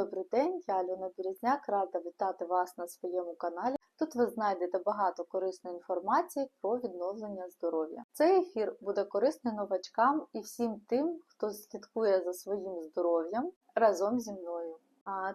Добрий день, я Альона Березняк, рада вітати вас на своєму каналі. Тут ви знайдете багато корисної інформації про відновлення здоров'я. Цей ефір буде корисний новачкам і всім тим, хто слідкує за своїм здоров'ям разом зі мною.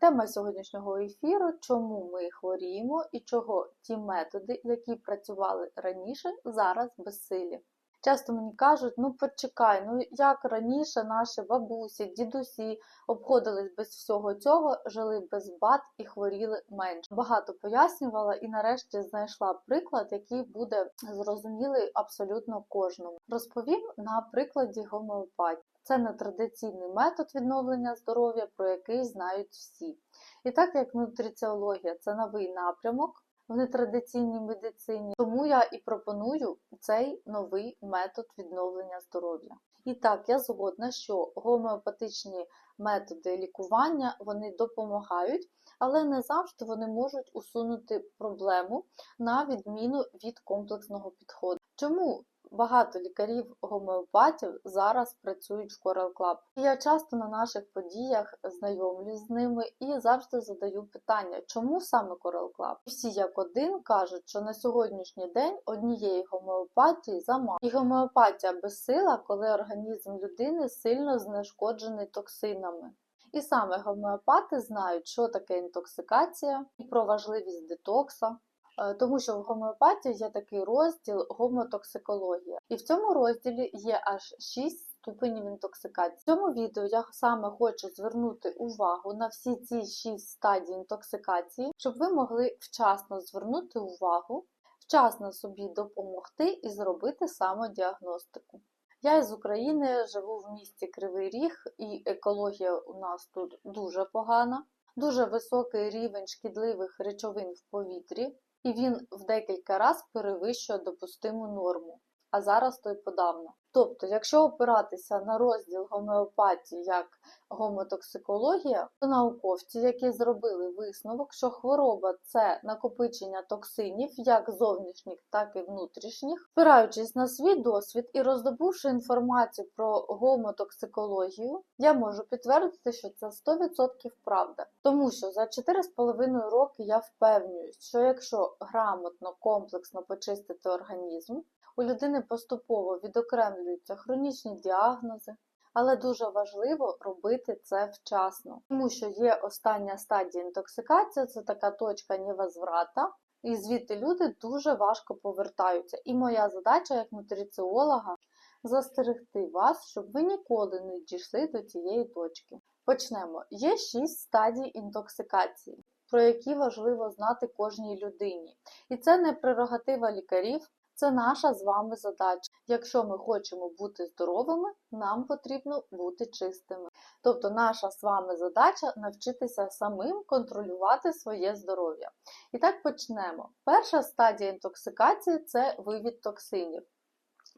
Тема сьогоднішнього ефіру чому ми хворіємо і чого ті методи, які працювали раніше, зараз безсилі. Часто мені кажуть, ну почекай, ну як раніше наші бабусі, дідусі обходились без всього цього, жили без бат і хворіли менше. Багато пояснювала і нарешті знайшла приклад, який буде зрозумілий абсолютно кожному. Розповім на прикладі гомеопатії. Це нетрадиційний метод відновлення здоров'я, про який знають всі. І так як нутриціологія це новий напрямок в нетрадиційній медицині, тому я і пропоную цей новий метод відновлення здоров'я. І так, я згодна, що гомеопатичні методи лікування вони допомагають, але не завжди вони можуть усунути проблему на відміну від комплексного підходу. Чому багато лікарів гомеопатів зараз працюють в Coral Club? Я часто на наших подіях знайомлюсь з ними і завжди задаю питання, чому саме Coral Club? Всі як один кажуть, що на сьогоднішній день однієї гомеопатії замало. І гомеопатія безсила, коли організм людини сильно знешкоджений токсинами. І саме гомеопати знають, що таке інтоксикація і про важливість детокса. Е, Тому що в гомеопатії є такий розділ гомотоксикологія. І в цьому розділі є аж 6 ступенів інтоксикації. В цьому відео я саме хочу звернути увагу на всі ці 6 стадій інтоксикації, щоб ви могли вчасно звернути увагу, вчасно собі допомогти і зробити самодіагностику. Я із України живу в місті Кривий Ріг, і екологія у нас тут дуже погана, дуже високий рівень шкідливих речовин в повітрі, і він в декілька разів перевищує допустиму норму, а зараз то й подавно. Тобто, якщо опиратися на розділ гомеопатії як гомотоксикологія, то науковці, які зробили висновок, що хвороба це накопичення токсинів, як зовнішніх, так і внутрішніх, спираючись на свій досвід і роздобувши інформацію про гомотоксикологію, я можу підтвердити, що це 100% правда. Тому що за 4,5 роки я впевнююсь, що якщо грамотно, комплексно почистити організм, у людини поступово відокремлюються хронічні діагнози, але дуже важливо робити це вчасно, тому що є остання стадія інтоксикації, це така точка невозврата, і звідти люди дуже важко повертаються. І моя задача як нутриціолога застерегти вас, щоб ви ніколи не дійшли до цієї точки. Почнемо. Є 6 стадій інтоксикації, про які важливо знати кожній людині. І це не прерогатива лікарів. Це наша з вами задача. Якщо ми хочемо бути здоровими, нам потрібно бути чистими. Тобто, наша з вами задача навчитися самим контролювати своє здоров'я. І так почнемо. Перша стадія інтоксикації це вивід токсинів.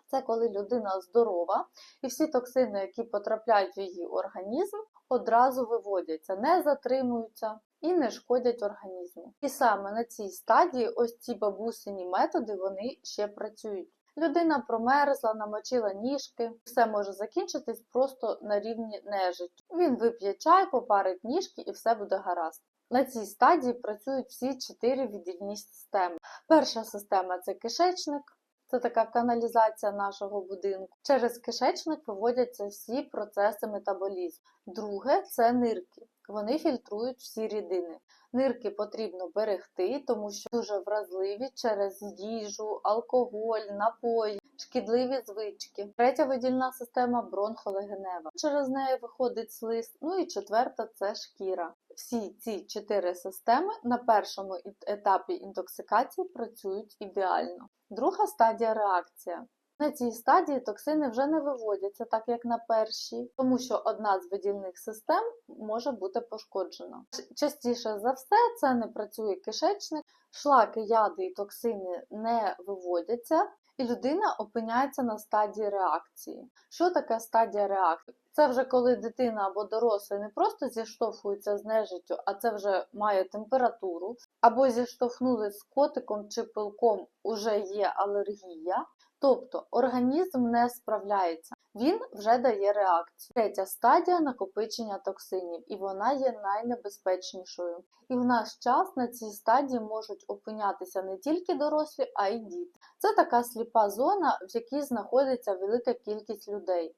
Це коли людина здорова, і всі токсини, які потрапляють в її організм, одразу виводяться, не затримуються і не шкодять організму. І саме на цій стадії ось ці бабусині методи вони ще працюють. Людина промерзла, намочила ніжки, все може закінчитись просто на рівні нежиття. Він вип'є чай, попарить ніжки і все буде гаразд. На цій стадії працюють всі чотири віддільні системи. Перша система це кишечник. Це така каналізація нашого будинку. Через кишечник виводяться всі процеси метаболізму. Друге це нирки. Вони фільтрують всі рідини. Нирки потрібно берегти, тому що дуже вразливі через їжу, алкоголь, напої, шкідливі звички. Третя видільна система бронхолегенева. Через неї виходить слиз. Ну і четверта це шкіра. Всі ці чотири системи на першому етапі інтоксикації працюють ідеально. Друга стадія реакція. На цій стадії токсини вже не виводяться, так як на першій, тому що одна з видільних систем може бути пошкоджена. Частіше за все, це не працює кишечник, шлаки, яди і токсини не виводяться, і людина опиняється на стадії реакції. Що таке стадія реакції? Це вже коли дитина або дорослий не просто зіштовхується з нежиттю, а це вже має температуру, або зіштовхнули з котиком чи пилком, уже є алергія. Тобто організм не справляється. він вже дає реакцію. Третя стадія накопичення токсинів, і вона є найнебезпечнішою. І в наш час на цій стадії можуть опинятися не тільки дорослі, а й діти. Це така сліпа зона, в якій знаходиться велика кількість людей.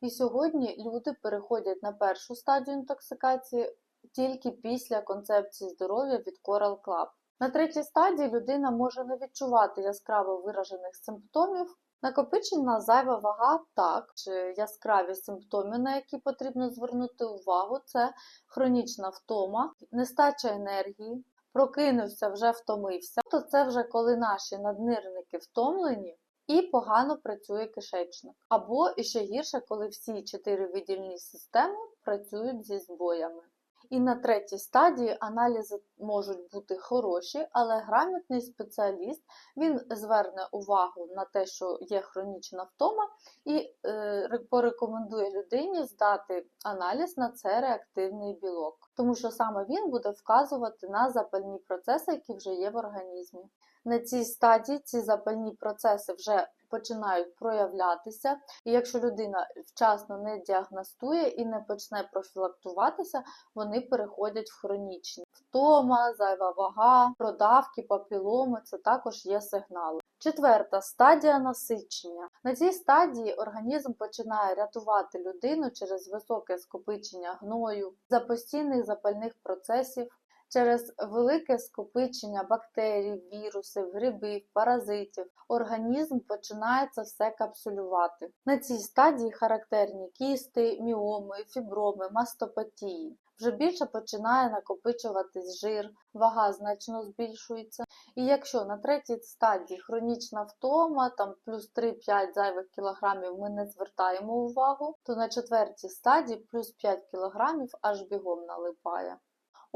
І сьогодні люди переходять на першу стадію інтоксикації тільки після концепції здоров'я від Coral Club. На третій стадії людина може не відчувати яскраво виражених симптомів. Накопичена зайва вага так, чи яскраві симптоми, на які потрібно звернути увагу, це хронічна втома, нестача енергії, прокинувся, вже втомився. То це вже коли наші наднирники втомлені і погано працює кишечник. Або іще гірше, коли всі чотири видільні системи працюють зі збоями. І на третій стадії аналізи можуть бути хороші, але грамотний спеціаліст він зверне увагу на те, що є хронічна втома, і е, порекомендує людині здати аналіз на це реактивний білок, тому що саме він буде вказувати на запальні процеси, які вже є в організмі. На цій стадії ці запальні процеси вже починають проявлятися, і якщо людина вчасно не діагностує і не почне профілактуватися, вони переходять в хронічні. Втома, зайва вага, продавки, папіломи це також є сигнали. Четверта стадія насичення. На цій стадії організм починає рятувати людину через високе скопичення гною, за постійних запальних процесів. Через велике скопичення бактерій, вірусів, грибів, паразитів організм починає це все капсулювати. На цій стадії характерні кісти, міоми, фіброми, мастопатії. Вже більше починає накопичуватись жир, вага значно збільшується. І якщо на третій стадії хронічна втома, там плюс 3-5 зайвих кілограмів ми не звертаємо увагу, то на четвертій стадії плюс 5 кілограмів аж бігом налипає.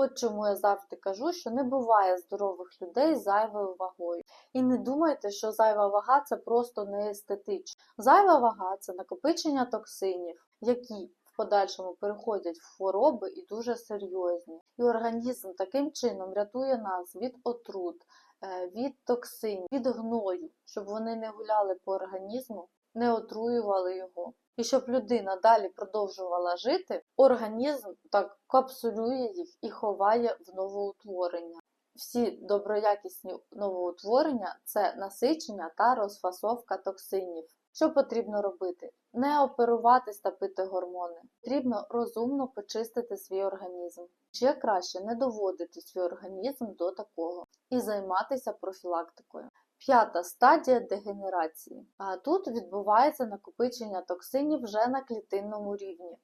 От чому я завжди кажу, що не буває здорових людей з зайвою вагою. І не думайте, що зайва вага це просто не естетично. Зайва вага це накопичення токсинів, які в подальшому переходять в хвороби і дуже серйозні. І організм таким чином рятує нас від отрут, е, від токсинів, від гною, щоб вони не гуляли по організму, не отруювали його. І щоб людина далі продовжувала жити, організм так капсулює їх і ховає в новоутворення. Всі доброякісні новоутворення це насичення та розфасовка токсинів. Що потрібно робити? Не оперуватись та пити гормони. Потрібно розумно почистити свій організм. Ще краще не доводити свій організм до такого і займатися профілактикою. П'ята стадія дегенерації. А тут відбувається накопичення токсинів вже на клітинному рівні.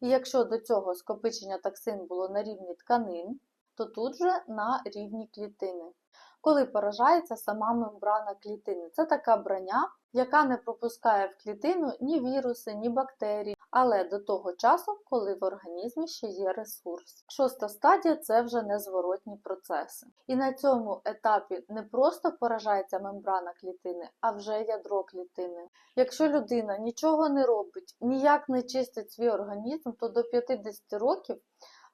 І якщо до цього скопичення токсин було на рівні тканин, то тут же на рівні клітини. Коли поражається сама мембрана клітини, це така броня, яка не пропускає в клітину ні віруси, ні бактерії, але до того часу, коли в організмі ще є ресурс. Шоста стадія це вже незворотні процеси. І на цьому етапі не просто поражається мембрана клітини, а вже ядро клітини. Якщо людина нічого не робить, ніяк не чистить свій організм, то до 50 років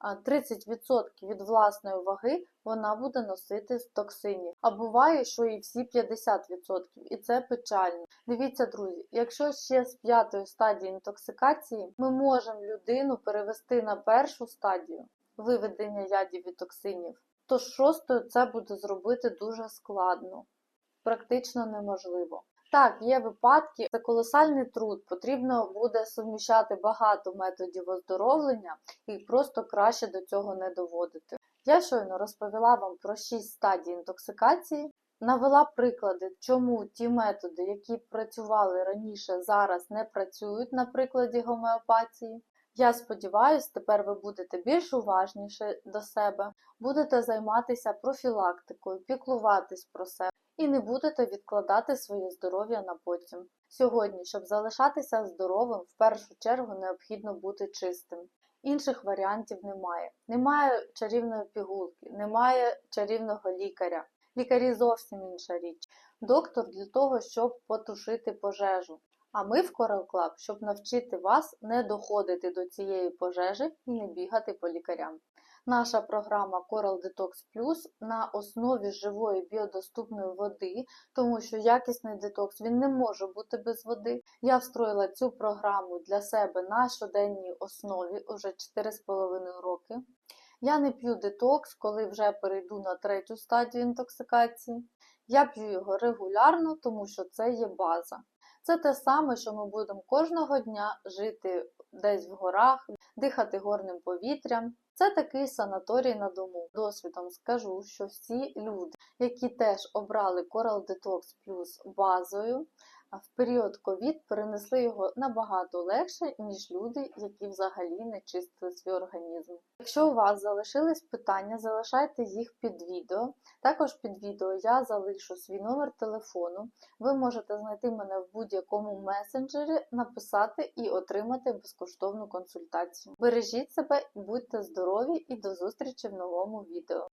30% від власної ваги вона буде носити з токсинів. А буває, що і всі 50%, і це печально. Дивіться, друзі, якщо ще з п'ятої стадії інтоксикації ми можемо людину перевести на першу стадію виведення ядів і токсинів, то з шостою це буде зробити дуже складно, практично неможливо. Так, є випадки, це колосальний труд, потрібно буде суміщати багато методів оздоровлення і просто краще до цього не доводити. Я щойно розповіла вам про 6 стадій інтоксикації, навела приклади, чому ті методи, які працювали раніше, зараз не працюють на прикладі гомеопатії. Я сподіваюся, тепер ви будете більш уважніші до себе, будете займатися профілактикою, піклуватись про себе і не будете відкладати своє здоров'я на потім. Сьогодні, щоб залишатися здоровим, в першу чергу необхідно бути чистим. Інших варіантів немає. Немає чарівної пігулки, немає чарівного лікаря. Лікарі зовсім інша річ. Доктор для того, щоб потушити пожежу. А ми в Coral Club, щоб навчити вас не доходити до цієї пожежі і не бігати по лікарям. Наша програма Coral Detox Plus на основі живої біодоступної води, тому що якісний детокс він не може бути без води. Я встроїла цю програму для себе на щоденній основі уже 4,5 роки. Я не п'ю детокс, коли вже перейду на третю стадію інтоксикації. Я п'ю його регулярно, тому що це є база. Це те саме, що ми будемо кожного дня жити десь в горах, дихати горним повітрям. Це такий санаторій на дому. Досвідом скажу, що всі люди, які теж обрали Coral Detox плюс базою, а в період ковід перенесли його набагато легше, ніж люди, які взагалі не чистили свій організм. Якщо у вас залишились питання, залишайте їх під відео. Також під відео я залишу свій номер телефону. Ви можете знайти мене в будь-якому месенджері, написати і отримати безкоштовну консультацію. Бережіть себе, будьте здорові і до зустрічі в новому відео.